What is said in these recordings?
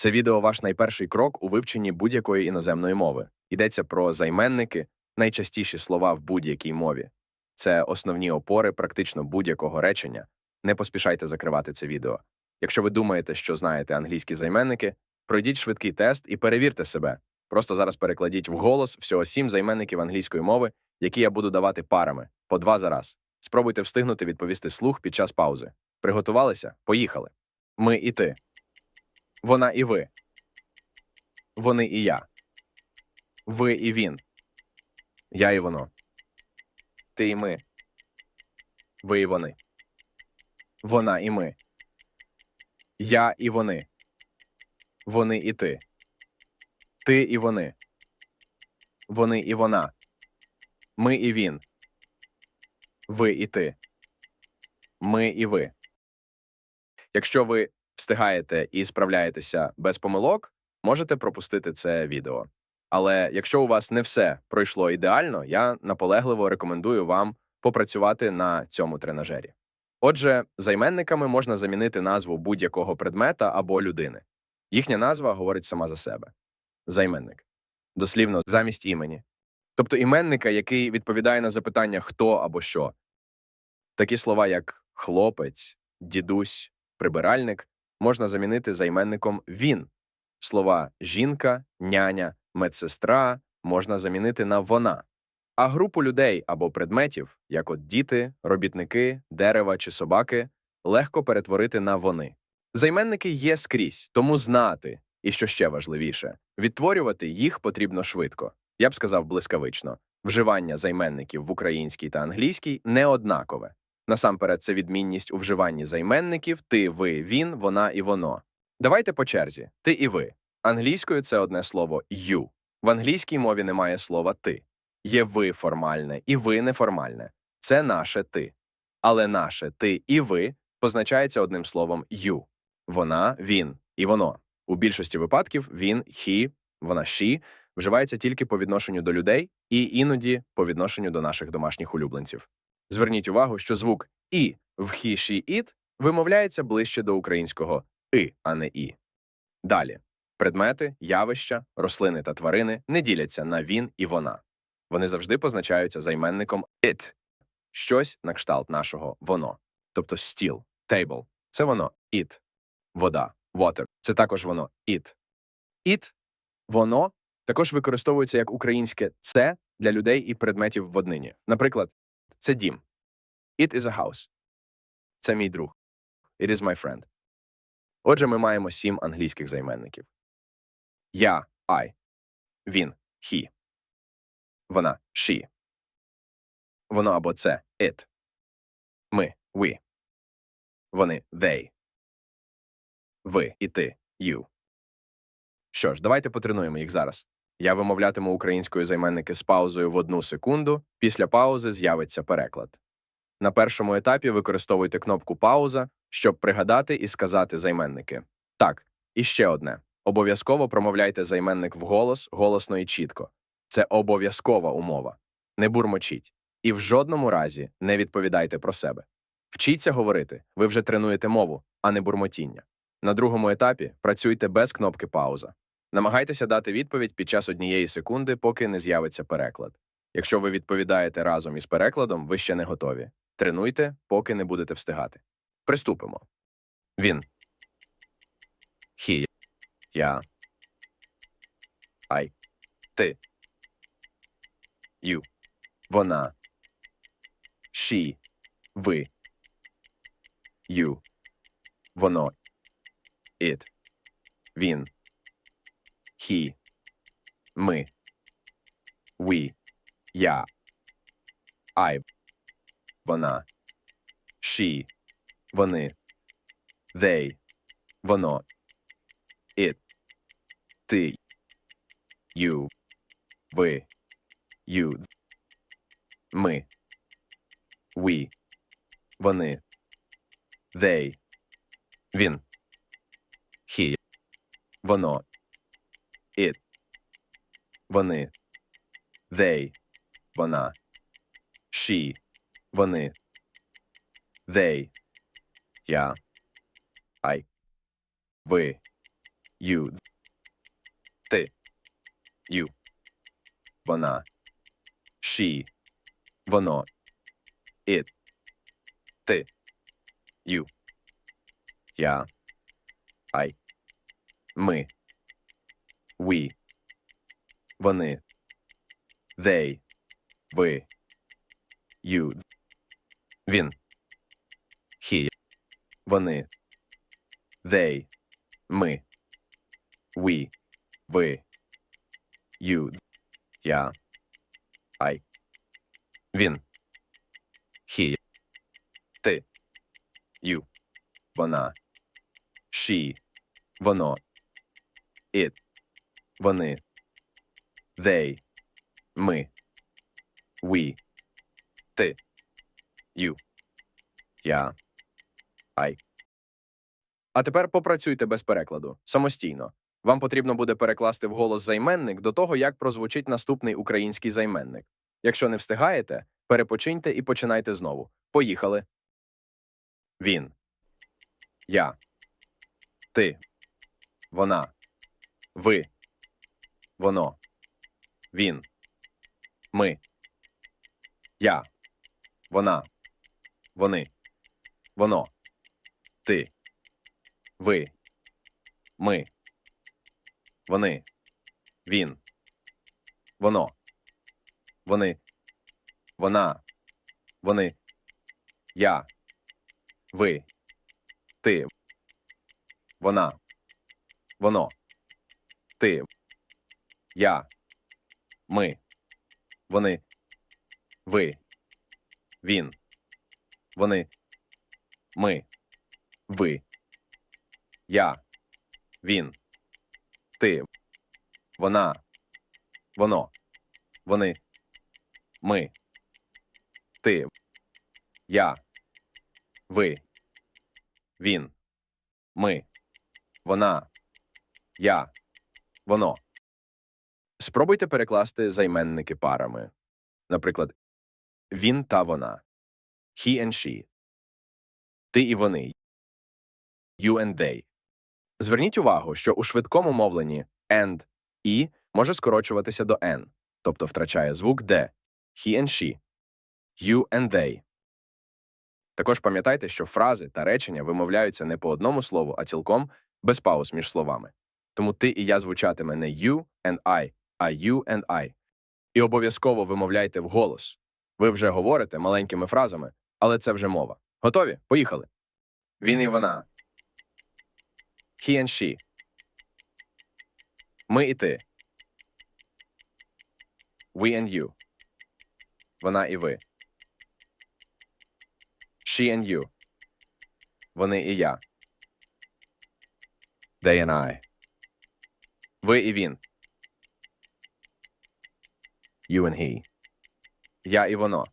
Це відео ваш найперший крок у вивченні будь-якої іноземної мови. Йдеться про займенники, найчастіші слова в будь-якій мові. Це основні опори практично будь-якого речення. Не поспішайте закривати це відео. Якщо ви думаєте, що знаєте англійські займенники, пройдіть швидкий тест і перевірте себе. Просто зараз перекладіть вголос всього сім займенників англійської мови, які я буду давати парами по два за раз. Спробуйте встигнути відповісти слух під час паузи. Приготувалися? Поїхали. Ми і ти. Вона і ви. Вони і я. Ви і він. Я і воно. Ти і ми. Ви і вони. Вона і ми. Я і вони. Вони і ти. Ти і вони. Вони і вона. Ми і він. Ви і ти. Ми і ви. Якщо ви встигаєте і справляєтеся без помилок, можете пропустити це відео. Але якщо у вас не все пройшло ідеально, я наполегливо рекомендую вам попрацювати на цьому тренажері. Отже, займенниками можна замінити назву будь-якого предмета або людини. Їхня назва говорить сама за себе. Займенник. Дослівно замість імені. Тобто іменника, який відповідає на запитання хто або що. Такі слова, як хлопець, дідусь, прибиральник, можна замінити займенником він. Слова жінка, няня, медсестра можна замінити на вона. А групу людей або предметів, як от діти, робітники, дерева чи собаки, легко перетворити на вони. Займенники є скрізь, тому знати, і що ще важливіше, відтворювати їх потрібно швидко. Я б сказав блискавично. Вживання займенників в українській та англійській не однакове. Насамперед, це відмінність у вживанні займенників ти, ви, він, вона і воно. Давайте по черзі ти і ви. Англійською це одне слово you. В англійській мові немає слова ти. Є ви формальне і ви неформальне. Це наше ти. Але наше ти і ви позначається одним словом you. Вона, він і воно. У більшості випадків він, he, вона she вживається тільки по відношенню до людей і іноді по відношенню до наших домашніх улюбленців. Зверніть увагу, що звук і в she, it вимовляється ближче до українського и, а не і. Далі предмети, явища, рослини та тварини не діляться на він і вона. Вони завжди позначаються займенником it, щось на кшталт нашого воно, тобто стіл, table – це воно it, вода, water – це також воно it. It, воно також використовується як українське це для людей і предметів в однині. Наприклад, це дім. It is a house. Це мій друг. It is my friend. Отже, ми маємо сім англійських займенників. Я I. Він he. Вона she. Воно або це it. Ми we. Вони they. Ви і ти you. Що ж, давайте потренуємо їх зараз. Я вимовлятиму українською займенники з паузою в одну секунду. Після паузи з'явиться переклад. На першому етапі використовуйте кнопку Пауза, щоб пригадати і сказати займенники. Так, і ще одне. Обов'язково промовляйте займенник вголос, голосно і чітко. Це обов'язкова умова. Не бурмочіть. І в жодному разі не відповідайте про себе. Вчіться говорити, ви вже тренуєте мову, а не бурмотіння. На другому етапі працюйте без кнопки пауза. Намагайтеся дати відповідь під час однієї секунди, поки не з'явиться переклад. Якщо ви відповідаєте разом із перекладом, ви ще не готові. Тренуйте, поки не будете встигати. Приступимо. Він. He. Я. I. Ти. You. Вона. She. Ви. You. Воно. It. Він. He. Ми. We. Я. I. Вона. She. Вони. They. Воно. It. Ти. You. Ви. You. Ми. We. Вони. They. Він. He. Воно. It. Вони. They. Вона. She. Вони. They. Я. I. Ви. you. Ти. You. Вона. She. Воно. It. Ти. You. Я. I. Ми. We. Вони. They. Ви. You. Він. He. Вони. They. Ми. We. Ви. You. Я. I. Він. He. Ти. You. Вона. She. Воно. It. Вони. They. Ми. We. Ти. You. Я. I. А тепер попрацюйте без перекладу. Самостійно. Вам потрібно буде перекласти вголос займенник до того, як прозвучить наступний український займенник. Якщо не встигаєте, перепочиньте і починайте знову. Поїхали. Він. Я. Ти. Вона. Ви. Воно. Він. Ми. Я. Вона. Вони. Воно. Ти. Ви. Ми. Вони. Він. Воно. Вони. Вона. Вони. Я. Ви. Ти. Вона. Воно. Ти. Я. Ми. Вони. Ви. Він. Вони. Ми. Ви. Я. Він. Ти. Вона. Воно. Вони. Ми. Ти. Я. Ви. Він. Ми. Вона. Я. Воно. Спробуйте перекласти займенники парами. Наприклад, він та вона. He and she. Ти і вони. You and they. Зверніть увагу, що у швидкому мовленні and і може скорочуватися до n, тобто втрачає звук де he and she, you and they. Також пам'ятайте, що фрази та речення вимовляються не по одному слову, а цілком без пауз між словами. Тому ти і я звучатиме не you and I, you and I. І обов'язково вимовляйте вголос. Ви вже говорите маленькими фразами, але це вже мова. Готові? Поїхали. Він і вона. He and she. Ми і ти. We and you. Вона і ви. She and you. Вони і я. They and I. Ви і він. You and he. Я і воно.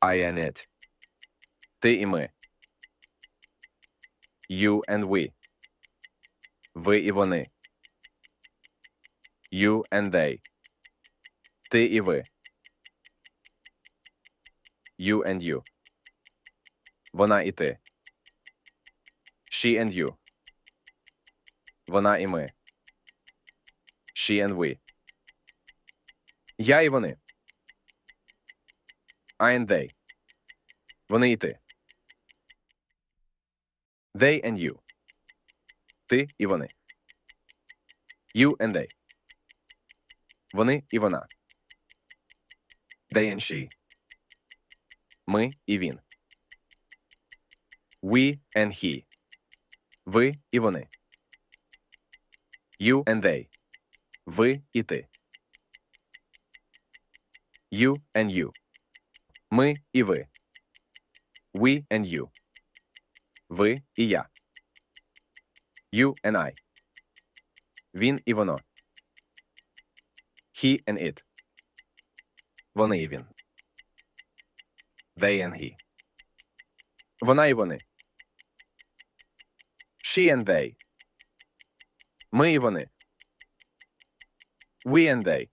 I and it. Ти і ми. You and we. Ви і вони. You and they. Ти і ви. You and you. Вона і ти. She and you. Вона і ми. She and we. Я і вони. I and they. Вони і ти. They and you. Ти і вони. You and they. Вони і вона. They and she. Ми і він. We and he. Ви і вони. You and they. Ви і ти. You and you. Ми і ви. We and you. Ви і я. You and I. Він і воно. He and it. Вони і він. They and he. Вона і вони. She and they. Ми і вони. We and they.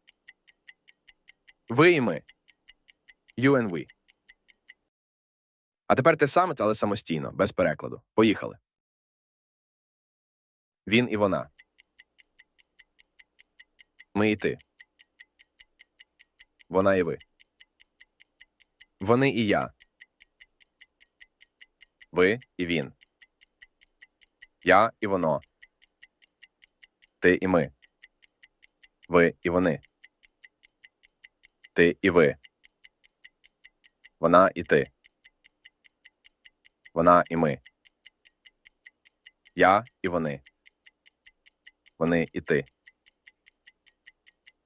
Ви і ми. You and we. А тепер те саме, але самостійно, без перекладу. Поїхали. Він і вона. Ми і ти. Вона і ви. Вони і я. Ви і він. Я і воно. Ти і ми. Ви і вони. Ти і ви. Вона і ти. Вона і ми. Я і вони. Вони і ти.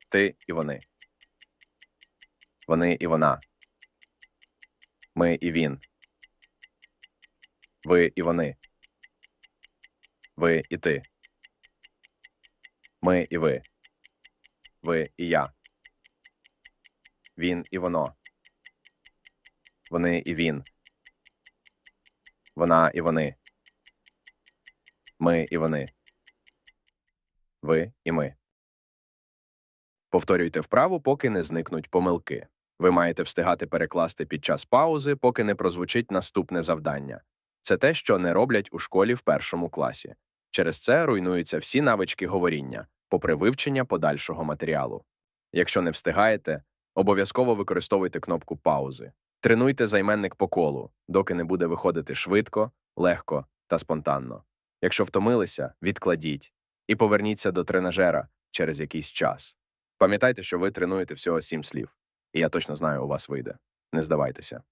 Ти і вони. Вони і вона. Ми і він. Ви і вони. Ви і ти. Ми і ви. Ви і я. Він і воно. Вони і він. Вона і вони. Ми і вони. Ви і ми. Повторюйте вправу, поки не зникнуть помилки. Ви маєте встигати перекласти під час паузи, поки не прозвучить наступне завдання. Це те, що не роблять у школі в першому класі. Через це руйнуються всі навички говоріння, попри вивчення подальшого матеріалу. Якщо не встигаєте, обов'язково використовуйте кнопку паузи. Тренуйте займенник по колу, доки не буде виходити швидко, легко та спонтанно. Якщо втомилися, відкладіть і поверніться до тренажера через якийсь час. Пам'ятайте, що ви тренуєте всього сім слів, і я точно знаю, у вас вийде. Не здавайтеся.